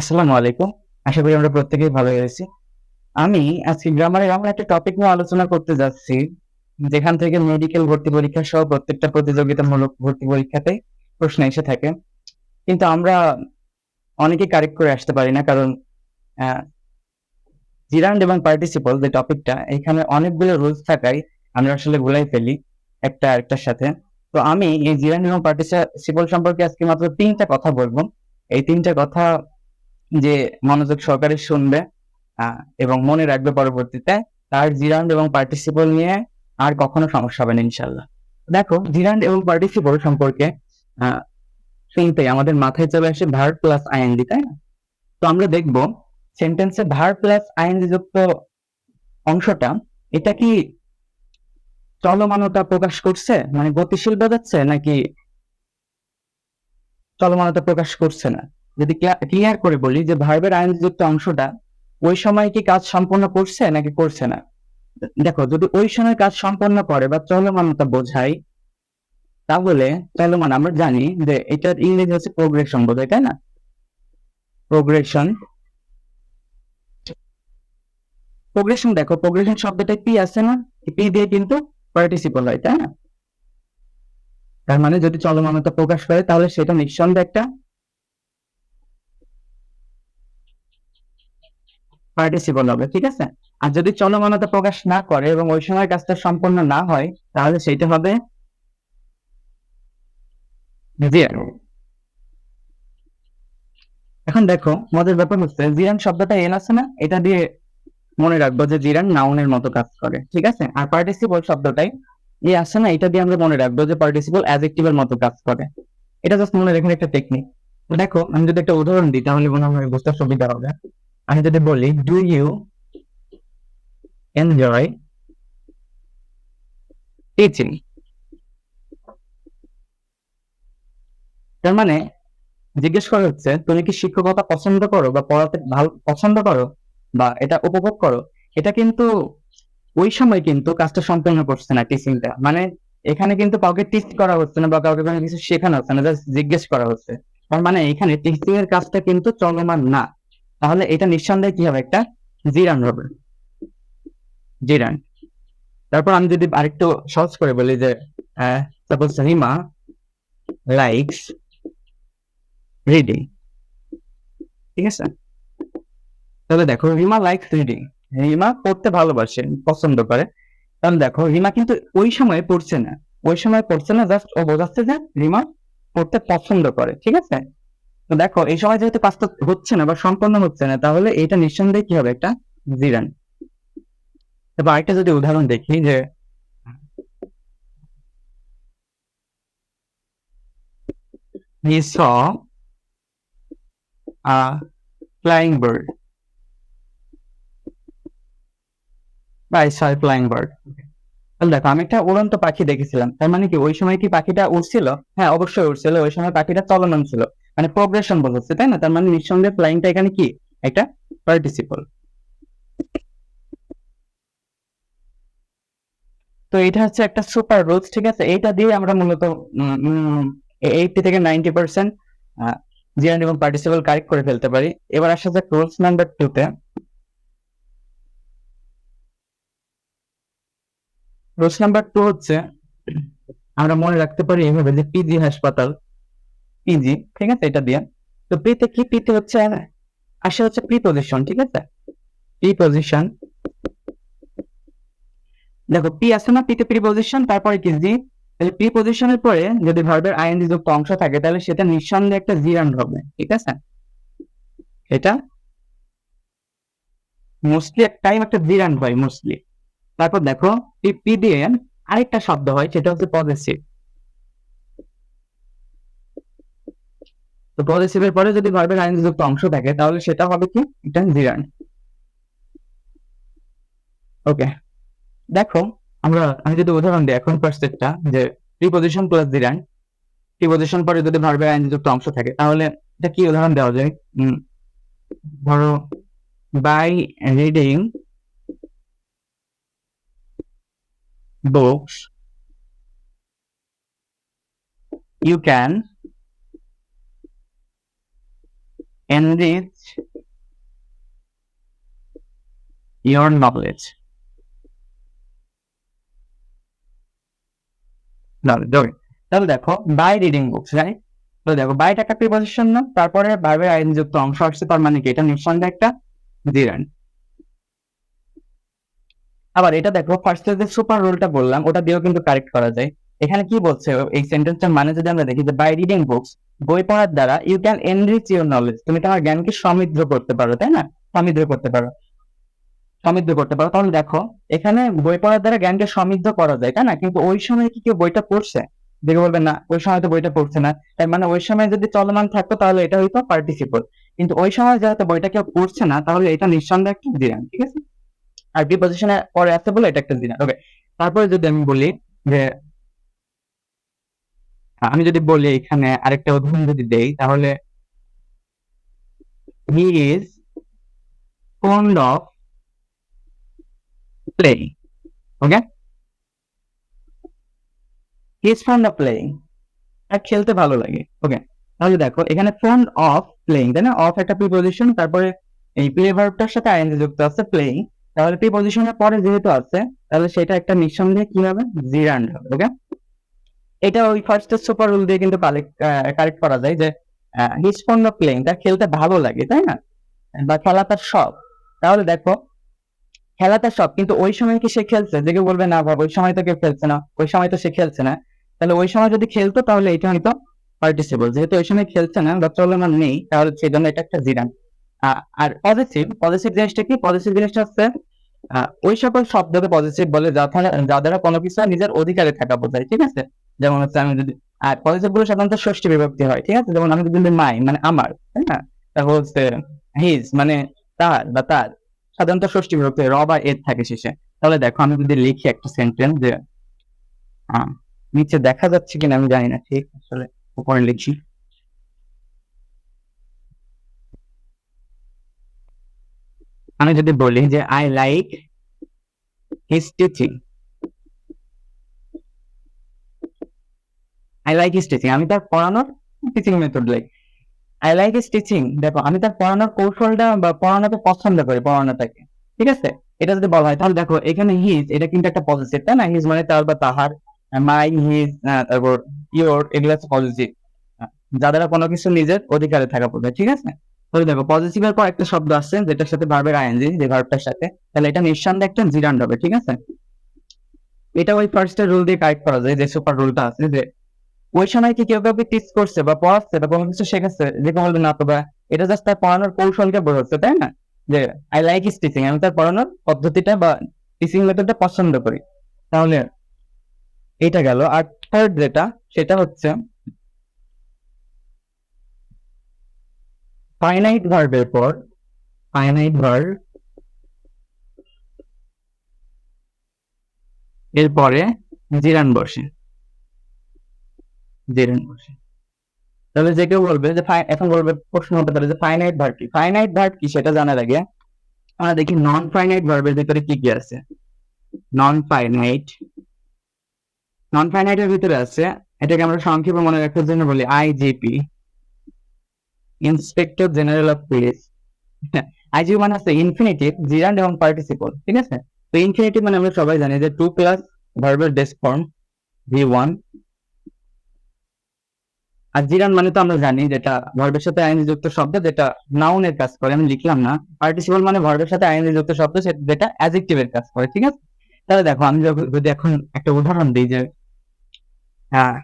আসসালামু আলাইকুম আশা করি আমরা প্রত্যেকেই ভালো রয়েছি আমি আজকে গ্রামারের এমন একটা টপিক নিয়ে আলোচনা করতে যাচ্ছি, যেখান থেকে মেডিকেল ভর্তি পরীক্ষা সহ প্রত্যেকটা প্রতিযোগিতামূলক ভর্তি পরীক্ষাতে প্রশ্ন এসে থাকে। কিন্তু আমরা অনেকেই কারেক্ট করে আসতে পারি না, কারণ জিরান্ড এবং পার্টিসিপল যে টপিকটা এখানে অনেকগুলো রুলস থাকায় আমরা আসলে ভুলাই ফেলি একটা আরেকটার সাথে। তো আমি এই জিরান্ড এবং পার্টিসিপল সম্পর্কে আজকে মাত্র তিনটা কথা বলব। এই তিনটা কথা যে মনোযোগ সহকারে শুনবে এবং মনে রাখবে পরবর্তীতে তার জিরান্ড এবং পার্টিসিপল নিয়ে আর কখনো সমস্যা হবে না ইনশাল্লাহ দেখো, জিরান্ড এবং পার্টিসিপল সম্পর্কে শুনতে আমাদের মাথায় চলে আসে ভার প্লাস আইএনডি তাই না? তো আমরা দেখব সেন্টেন্সে ভার প্লাস আইএনডি যুক্ত অংশটা, এটা কি চলমানতা প্রকাশ করছে? মানে গতিশীল বোঝাচ্ছে নাকি চলমানতা প্রকাশ করছে না? যদি ক্লিয়ার করে বলি যে ভার্বের আইনযুক্ত অংশটা ওই সময় কি কাজ সম্পন্ন করছে নাকি করছে না? দেখো, যদি ওই সময় কাজ সম্পন্ন করে বা চলমানতা বোঝায়, তাহলে চলমান, আমরা জানি যে এটার ইংরেজি হচ্ছে প্রোগ্রেশন বোঝায়, তাই না? প্রোগ্রেশন প্রোগ্রেশন দেখো প্রোগ্রেশন শব্দটা পি আছে না? পি দিয়ে কিন্তু পার্টিসিপল হয়, তাই না? তার মানে যদি চলমানতা প্রকাশ করে, তাহলে সেটা নিঃসন্দেহে একটা পার্টিসিপল হবে, ঠিক আছে? আর যদি চলমানতা প্রকাশ না করে এবং ওই সময় কাজটা সম্পন্ন না হয়, তাহলে সেইটা হবে এখন দেখো মজার ব্যাপার হচ্ছে, জিরান শব্দটা এন আছে না? এটা দিয়ে মনে রাখব যে জিরান নাউনের মতো কাজ করে, ঠিক আছে? আর পার্টিসিপল শব্দটাই এ আছে না? এটা দিয়ে আমরা মনে রাখব যে পার্টিসিপল অ্যাজেক্টিভের মতো কাজ করে। এটা জাস্ট মনে রাখার একটা টেকনিক দেখো, আমি যদি একটা উদাহরণ দিই, তাহলে মনে হয় বুঝতে সুবিধা হবে। আমি যদি বলি ডু ইউ এনজয় টিচিং তার মানে জিজ্ঞেস করা হচ্ছে, তুমি কি শিক্ষকতা পছন্দ করো বা পড়াতে ভালো, পছন্দ করো বা এটা উপভোগ করো? এটা কিন্তু ওই সময় কিন্তু কাজটা সম্পন্ন করছে না টিচিংটা মানে এখানে কিন্তু কাউকে টিচ করা হচ্ছে না বা কাউকে কোনো কিছু শেখানো হচ্ছে না জাস্ট জিজ্ঞেস করা হচ্ছে। তার মানে এখানে টিচিং এর কাজটা কিন্তু চলমান না। তাহলে এটা নিঃসন্দেহে কি হবে? একটা জিরান হবে। জিরান। তারপর আমি যদি আরেকটু সহজ করে বলি যে সাপোজ রিমা লাইকস রিডিং ঠিক আছে? তাহলে দেখো রিমা লাইকস রিডিং রিমা পড়তে ভালোবাসে, পছন্দ করে। তাহলে দেখো রিমা কিন্তু ওই সময় পড়ছে না। ওই সময় পড়ছে না জাস্ট ও বোঝাচ্ছে যে রিমা পড়তে পছন্দ করে। ঠিক আছে? তো দেখো, এই সময় যেহেতু কাজটা হচ্ছে না বা সম্পন্ন হচ্ছে না, তাহলে এটা নিঃসন্দেহে কি হবে একটা? জিরান। এবার আরেকটা যদি উদাহরণ দেখি যে he saw a flying বা I saw a flying দেখো, আমি একটা উড়ন্ত পাখি দেখেছিলাম। তার মানে কি, ওই সময় কি পাখিটা উড়ছিল? হ্যাঁ অবশ্যই উড়ছিল। ওই সময় পাখিটা চলমান ছিল। মানে প্রোগ্রেশন বোঝাচ্ছে তাই না? তার মানে নিঃসন্দেহে ফ্লাইংটা এখানে কি? একটা পার্টিসিপল তো এটা হচ্ছে একটা সুপার রুলস ঠিক আছে? এইটা দিয়ে আমরা মূলত এইটি থেকে নাইনটি পার্সেন্ট জিরান এবং পার্টিসিপল কারেক্ট করে ফেলতে পারি। এবার আসা যাক রুলস নাম্বার টু তে। রুলস নাম্বার টু হচ্ছে, আমরা মনে রাখতে পারি এইভাবে যে পিজি হাসপাতাল পিজি ঠিক আছে? এটা দিয়ে। তো পিতে কি পিতে হচ্ছে? আসে হচ্ছে প্রি পজিশন ঠিক আছে? প্রি পজিশন দেখো পি আছে না পিতে প্রি পজিশন তারপরে কি জি তাহলে প্রি পজিশনের পরে যদি ভার্বের আইএনজি যুক্ত অংশ থাকে, তাহলে সেটা নিঃসন্দেহে একটা জিরান হবে, ঠিক আছে? এটা মোস্টলি টাইম একটা জিরান হয় মোস্টলি তারপর দেখো পি দিয়ে আরেকটা শব্দ হয়, সেটা হচ্ছে পজিটিভ তো পজিটিভের পরে যদি ভার্বের আইএনজি যুক্ত অংশ থাকে, তাহলে সেটা হবে কি? এটা জিরান ওকে দেখো, আমরা, আমি যদি উদাহরণ দিই, এখন পার্সেটটা যে প্রিপোজিশন প্লাস জিরান প্রিপোজিশন পরে যদি ভার্বের আইএনজি যুক্ত অংশ থাকে, তাহলে এটা কি উদাহরণ দেওয়া যায়? ধরো by reading books, you can enrich your knowledge তাহলে দেখো বাই রিডিং বুকস রাইট তো দেখো একটা প্রিপোজিশন না, তারপরে ভার্বের আইন যুক্ত অংশ আসছে, তার মানে কি? এটা নিঃসন্দেহে একটা জিরান আবার এটা দেখো ফার্স্ট যে সুপার রুলটা বললাম, ওটা দিয়েও কিন্তু কারেক্ট করা যায়। এখানে কি বলছে? এই সেন্টেন্সটার মানে যদি আমরা দেখি যে বাই রিডিং বুকস বই পড়ার দ্বারা you can enrich your knowledge তুমি তোমার জ্ঞানকে সমৃদ্ধ করতে পারো, তাই না? সমৃদ্ধ করতে পারো। সমৃদ্ধ করতে পারো। তাহলে দেখো, এখানে বই পড়ার দ্বারা জ্ঞানকে সমৃদ্ধ করা যায়, তাই না? কিন্তু ওই সময় কি কেউ বইটা পড়ছে? দেখে বলবেন, না, ওই সময় তো বইটা পড়ছে না। তার মানে ওই সময় যদি চলমান থাকতো, তাহলে এটা হইতো পার্টিসিপল কিন্তু ওই সময় যেহেতু বইটা কেউ পড়ছে না, তাহলে এটা নিঃসন্দেহে একটা দিলাম ঠিক আছে? আর প্রিপোজিশনে পরে আছে বলে এটা একটা দিলাম ওকে তারপরে যদি আমি বলি যে আমি যদি বলি এখানে আরেকটা উদাহরণ যদি দেই, তাহলে he is fond of playing okay he is fond of playing আর খেলতে ভালো লাগে ওকে তাহলে দেখো, এখানে ফন্ড অফ প্লেইং তাই না? অফ একটা প্রিপোজিশন তারপরে এই প্লে ভার্বটার সাথে আইএনজি যুক্ত আছে প্লেইং তাহলে প্রিপোজিশনের পরে যেহেতু আছে, তাহলে সেটা একটা নিঃসন্দেহে কি হবে? জিরান্ড হবে ওকে এটা ওই ফার্স্ট সুপার রুল দিয়ে কিন্তু কারেক্ট করা যায় যে হিজ অফ প্লেইং তার খেলতে ভালো লাগে, তাই না? বা খেলা তার শখ। তাহলে দেখো, খেলা তার শখ, কিন্তু ওই সময় কি সে খেলছে? যে কেউ বলবে, না বাবা, ওই সময় তো কেউ খেলছে না, ওই সময় তো সে খেলছে না। তাহলে ওই সময় যদি খেলতো, তাহলে এটা হয়তো পার্টিসিপল যেহেতু ওই সময় খেলছে না বা চলমান নেই, তাহলে সেই জন্য এটা একটা জিরান আর পজিটিভ পজিটিভ জিনিসটা কি? পজিটিভ জিনিসটা হচ্ছে ওই সকল শব্দকে পজিটিভ বলে, যা দ্বারা কোনো কিছু নিজের অধিকারে থাকা বোঝায়, ঠিক আছে? যেমন হচ্ছে আমি যদি, আর পজিটিভগুলো সাধারণত ষষ্ঠী বিভক্তি হয়, ঠিক আছে? যেমন আমি যদি মাই মানে আমার, তাই না? তারপর হচ্ছে হিজ মানে তার বা তার, সাধারণত ষষ্ঠী বিভক্তি র বা এর থাকে শেষে। তাহলে দেখো, আমি যদি লিখি একটা সেন্টেন্স যে নিচে দেখা যাচ্ছে কিনা আমি জানি না, ঠিক? আসলে উপরে লিখি। আমি যদি বলি যে I like his teaching I like his teaching আমি তার পড়ানোর teaching method like I like his teaching দেখো, আমি তার পড়ানোর কৌশলটা বা পড়ানোকে পছন্দ করি পড়ানোটাকে। ঠিক আছে? এটা যদি বলা হয়, তাহলে দেখো, এখানে হিজ এটা কিন্তু একটা পজিটিভ তাই না? হিজ মানে তার বা তাহার মাই হিজ তারপর ইয়োর এগুলো হচ্ছে পজিটিভ যাদের কোনো কিছু নিজের অধিকারে থাকা পড়বে ঠিক আছে? তাহলে দেখো পজিটিভের পর একটা শব্দ আসছে, যেটার সাথে ভার্বের আইএনজি যে ভার্বটার সাথে, তাহলে এটা নিঃসন্দেহে একটা জিরান্ড হবে, ঠিক আছে? এটা ওই ফার্স্টের রুল দিয়ে কারেক্ট করা যায়, যে সুপার রুলটা আছে, যে ওই সময় কি কেউ কাউকে টিচ করছে বা পড়াচ্ছে বা কোনো কিছু শেখাচ্ছে? যে বলবে না তো বা এটা জাস্ট তার পড়ানোর কৌশলকে বোঝাচ্ছে, তাই না? যে আই লাইক ইস টিচিং আমি তার পড়ানোর পদ্ধতিটা বা টিচিং মেথডটা পছন্দ করি। তাহলে এটা গেল। আর থার্ড যেটা, সেটা হচ্ছে ফাইনাইট ভার্বের পর ফাইনাইট ভার্ব এরপরে জিরান বসে। জিরান বসে। তাহলে যে কেউ বলবে যে এখন বলবে প্রশ্ন হতে পারে যে ফাইনাইট ভার্ব কি? ফাইনাইট ভার্ব কি সেটা আমরা দেখি নন ফাইনাইট ভার্বের ভিতরে কি কি আছে? নন ফাইনাইট নন ফাইনাইটের ভিতরে আছে, এটাকে আমরা সংক্ষেপে মনে রাখার জন্য বলি IGP inspector general of police IGP মানে আছে ইনফিনিটিভ জিরান্ড এবং পার্টিসিপল ঠিক আছে? তো ইনফিনিটিভ মানে আমরা সবাই জানি যে টু প্লাস ভার্বের ডেস্ক ফর্ম ভি ওয়ান আর জিরান মানে তো আমরা জানি যেটা ভার্বের সাথে আইনি যুক্ত শব্দ, যেটা নাউনের কাজ করে, আমি লিখলাম না। পার্টিসিপল মানে ভার্বের সাথে আইনি যুক্ত শব্দ যেটা অ্যাজেক্টিভের কাজ করে, ঠিক আছে? তাহলে দেখো, আমি যদি এখন একটা উদাহরণ দিই যে হ্যাঁ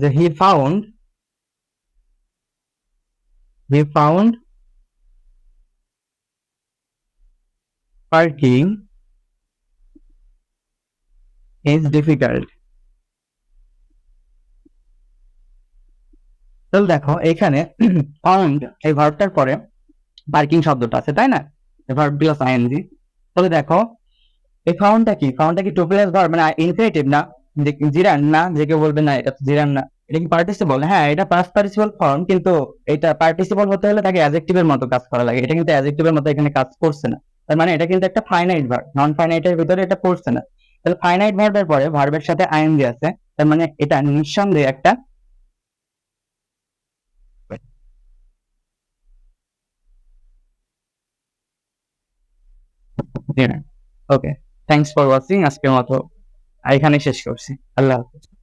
যে he found he found parking is difficult তাহলে দেখো এখানে ফাউন্ড এই ভার্বটার পরে পার্কিং শব্দটা আছে, তাই না? ভার্ব প্লাস আইএনজি তাহলে দেখো, এই ফাউন্ডটা কি? ফাউন্ডটা কি টু প্লাস ভার্ব মানে ইনফিনিটিভ না? জিরান না? যে কেউ বলবে, না, এটা জিরান না। এটা কি পার্টিসিপল হ্যাঁ এটা পাস্ট পার্টিসিপল ফর্ম কিন্তু এটা পার্টিসিপল হতে হলে তাকে অ্যাজেক্টিভের মতো কাজ করা লাগে। এটা কিন্তু অ্যাজেক্টিভের মতো এখানে কাজ করছে না। তার মানে এটা কিন্তু একটা ফাইনাইট ভার্ব নন ফাইনাইটের ভিতরে এটা পড়ছে না। তাহলে ফাইনাইট ভার্বের পরে ভার্বের সাথে আইএনজি আছে। তার মানে এটা নিঃসন্দেহে একটা ওকে থ্যাংকস ফর ওয়াচিং আজকের মতো এখানে শেষ করছি। আল্লাহ হাফিজ।